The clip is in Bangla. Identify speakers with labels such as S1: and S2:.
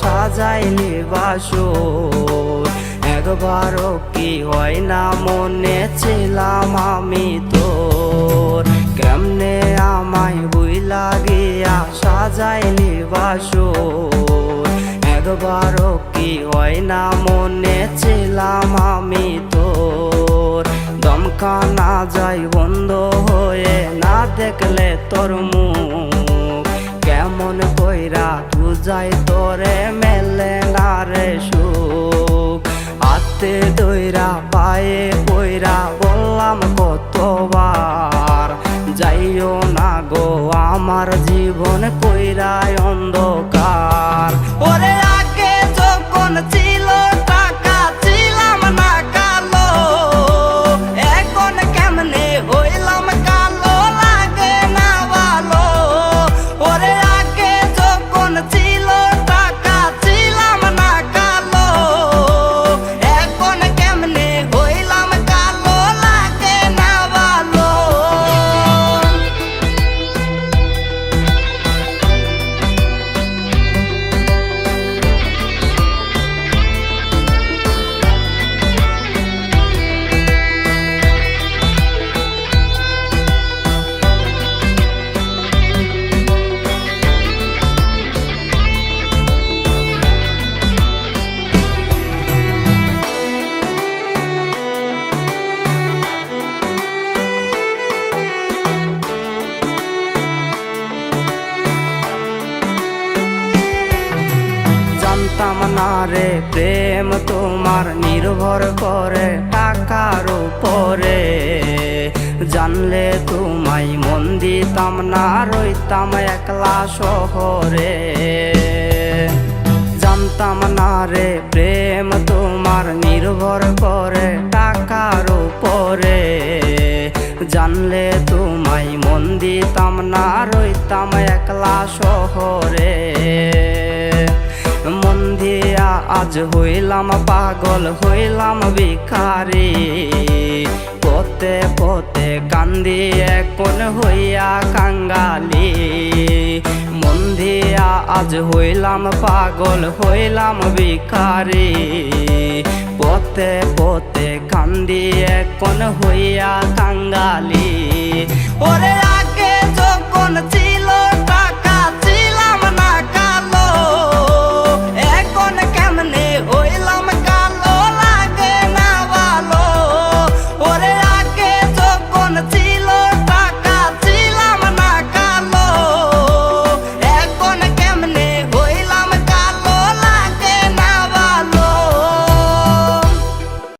S1: সাজাইলি বাসর একবারও কি হয় না মনে ছিলাম আমি তোর। কেমনে আমায় বুই লাগিয়া সাজাইলি বাসর একবারও কি হয় না মনে ছিলাম আমি তোর। দমকা না যাই বন্ধ হয়ে না দেখলে তোর মুখ কেমন কইরা বুঝাই তোরে মেলে না রে সুখ। হাতে দইরা, পায়ে কইরা বললাম কতবার, যাইও না গো, আমার জীবন কইরা অন্ধকার। ওরে রে প্রেম তোমার নির্ভর করে টাকার উপরে। জানলে তোমায় মন দিতাম না, রইতাম একলা শহরে। জানতাম না রে প্রেম তোমার নির্ভর করে টাকার উপরে। জানলে তোমায় মন দিতাম না, রইতাম একলা শহরে। আজ হইলাম পাগল, হইলাম ভিখারি। পতে পতে কান্দি এখন হইয়া কাঙ্গালি। মন দিয়া আজ হইলাম পাগল, হইলাম ভিখারি। পতে পতে কান্দি এখন হইয়া কাঙ্গালি। ওরে